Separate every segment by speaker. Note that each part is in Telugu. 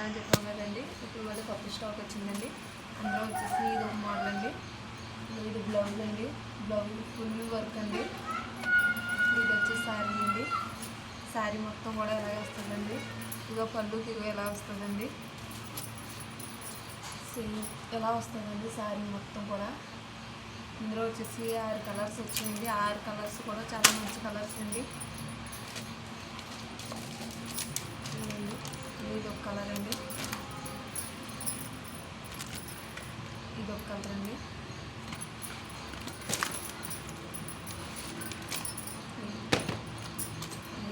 Speaker 1: పెట్టామని చెప్పాం కదండి. ఇప్పుడు మళ్ళీ కొత్త స్టాక్ వచ్చిందండి. అందులో వచ్చేసి ఇది ఒక మోడల్ అండి. ఇది బ్లౌజ్ అండి. బ్లౌజ్ ఫుల్ వర్క్ అండి. ఇది వచ్చే శారీ అండి. శారీ మొత్తం కూడా ఎలా వస్తుందండి. ఇదిగో పళ్ళుకి తిరుగు ఎలా వస్తుందండి. సేమ్ ఎలా వస్తుందండి శారీ మొత్తం కూడా. ఇందులో వచ్చేసి ఆరు కలర్స్ వచ్చింది ఆరు కలర్స్ కూడా చాలా మంచి కలర్స్ అండి. ఇది ఒక కలర్ అండి. ఇది ఒక కలర్ అండి.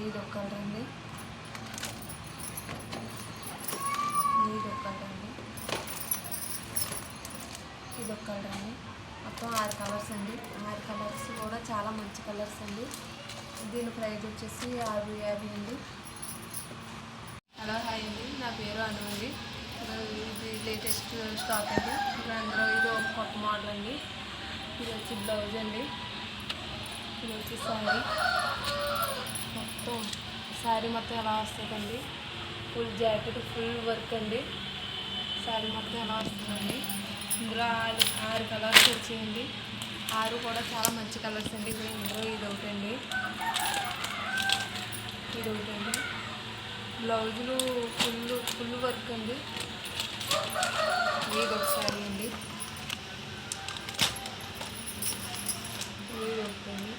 Speaker 1: ఇది ఒక కలర్ అండి. ఇది ఒక కలర్ అండి. ఇది ఒక కలర్ అండి. మొత్తం ఆరు కలర్స్ అండి. ఆరు కలర్స్ కూడా చాలా మంచి కలర్స్ అండి. దీని ప్రైస్ వచ్చేసి ఆరు యాభై అండి హలో హాయ్ అండి నా పేరు అను అండి. ఇది లేటెస్ట్ స్టాక్ అండి. ఇప్పుడు అందులో ఇది ఒక కొత్త మోడల్ అండి. ఇది వచ్చి బ్లౌజ్ అండి. ఇది వచ్చి శారీ మొత్తం శారీ మొత్తం ఎలా వస్తుందండి? ఫుల్ జాకెట్ ఫుల్ వర్క్ అండి. శారీ మొత్తం ఎలా వస్తుందండి? ఇందులో ఆరు ఆరు కలర్స్ వచ్చేయండి. ఆరు కూడా చాలా మంచి కలర్స్ అండి. ఇందులో ఇది ఒకటండి. ఇది ఒకటండి. బ్లౌజులు ఫుల్ ఫుల్ వర్క్ అండి. ఇది ఒక శారీ అండి. ఇది ఒకటండి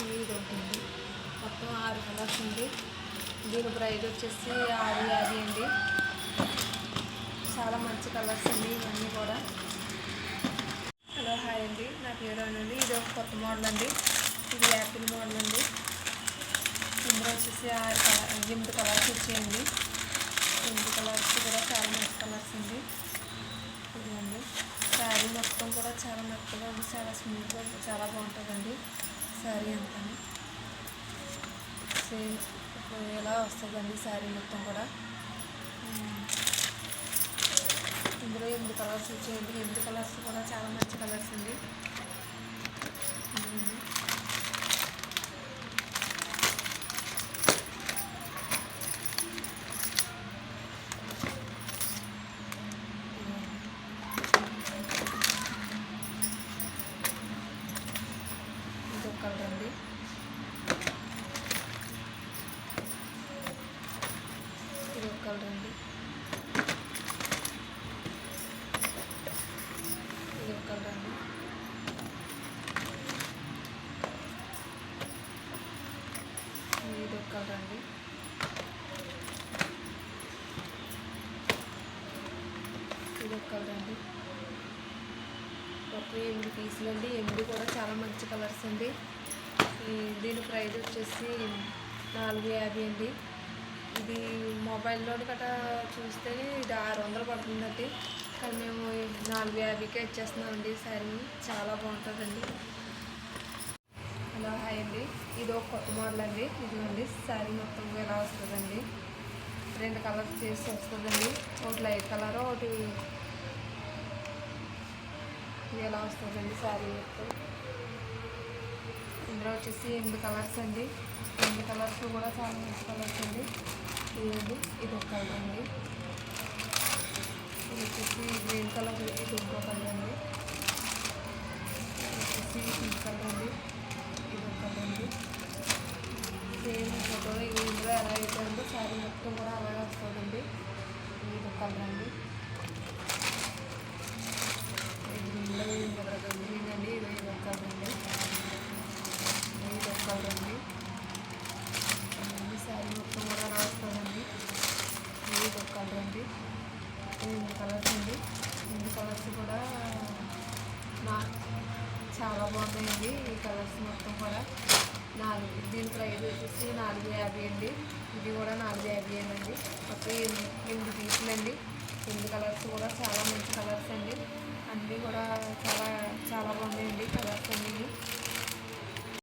Speaker 1: ఇది ఒకటండి మొత్తం ఆరు కలర్స్ ఉంది దీని ప్రైజ్ వచ్చేసి ఆరు యాభై అండి. చాలా మంచి కలర్స్ అండి ఇవన్నీ కూడా. హలో హాయ్ అండి. నా పేరు అనండి ఇది ఒక కొత్త మోడల్ అండి. ఇది యాపిల్ మోడల్ అండి. ఇందులో వచ్చేసి ఎనిమిది కలర్స్ వచ్చేయండి. ఎనిమిది కలర్స్ కూడా చాలా మంచి కలర్స్ అండి. ఇదిగోండి. శారీ మొత్తం కూడా చాలా మెత్తగా ఉంది చాలా స్మూత్గా చాలా బాగుంటుందండి శారీ అంతా సేమ్ ఇప్పుడు ఎలా వస్తుందండి శారీ మొత్తం కూడా? ఇందులో ఎనిమిది కలర్స్ వచ్చేయండి. ఎనిమిది కలర్స్ కూడా చాలా మంచి కలర్స్ అండి. ఇది ఒక కలర్ అండి ఇది ఒక కలర్ అండి ఇది ఒక కలర్ అండి ఇది ఒక కలర్ అండి మొత్తం ఎనిమిది పీసులు అండి ఎనిమిది కూడా చాలా మంచి కలర్స్ అండి. దీని ప్రైస్ వచ్చేసి నాలుగు యాభై అండి. ఇది మొబైల్లో గట్రా చూస్తే ఇది ఆరు వందలు పడుతుందండి. కానీ మేము నాలుగు యాభైకే ఇచ్చేస్తున్నామండి. శారీ చాలా బాగుంటుందండి. హలో హాయ్ అండి. ఇది ఒక కొత్త మోడల్ అండి. ఇదిగోండి శారీ మొత్తం ఎలా వస్తుందండి. రెండు కలర్స్ చేసి వస్తుందండి. ఒకటి లైట్ కలర్ ఒకటి ఎలా వస్తుందండి శారీ మొత్తం. ఇందులో వచ్చేసి ఎనిమిది కలర్స్ అండి. రెండు కలర్స్ కూడా చాలా మంచి కలర్స్ ఉంది ఇది ఇది ఒక కలర్ ఉంది ఇది వచ్చేసి గ్రీన్ కలర్ ఇది ఇంకో కలర్ ఉంది వచ్చేసి పింక్ కలర్ ఉంది ఇది ఒక కలర్ ఉంది సేమ్ ఫోటోలో ఇది ఇందులో ఎలా అయితే ఉందో శారీ మొత్తం కూడా అలాగే వస్తుందండి. ఇది ఒక కలర్ అండి ఇందులో ఇంకొక గ్రీన్ అండి ఇది ఇది ఒక కలర్ అండి ఇది ఒక కలర్ అండి ఈ శారీ మొత్తం కూడా అలా వస్తుందండి ఇది ఒక కలర్ అండి ఎనిమిది కలర్స్ అండి ఎనిమిది కలర్స్ కూడా నా చాలా బాగున్నాయండి ఈ కలర్స్ మొత్తం కూడా. నాలుగు దీని ప్రైస్ వచ్చేసి నాలుగు యాభై అండి. ఇది కూడా నాలుగు యాభై అండి. మొత్తం ఎనిమిది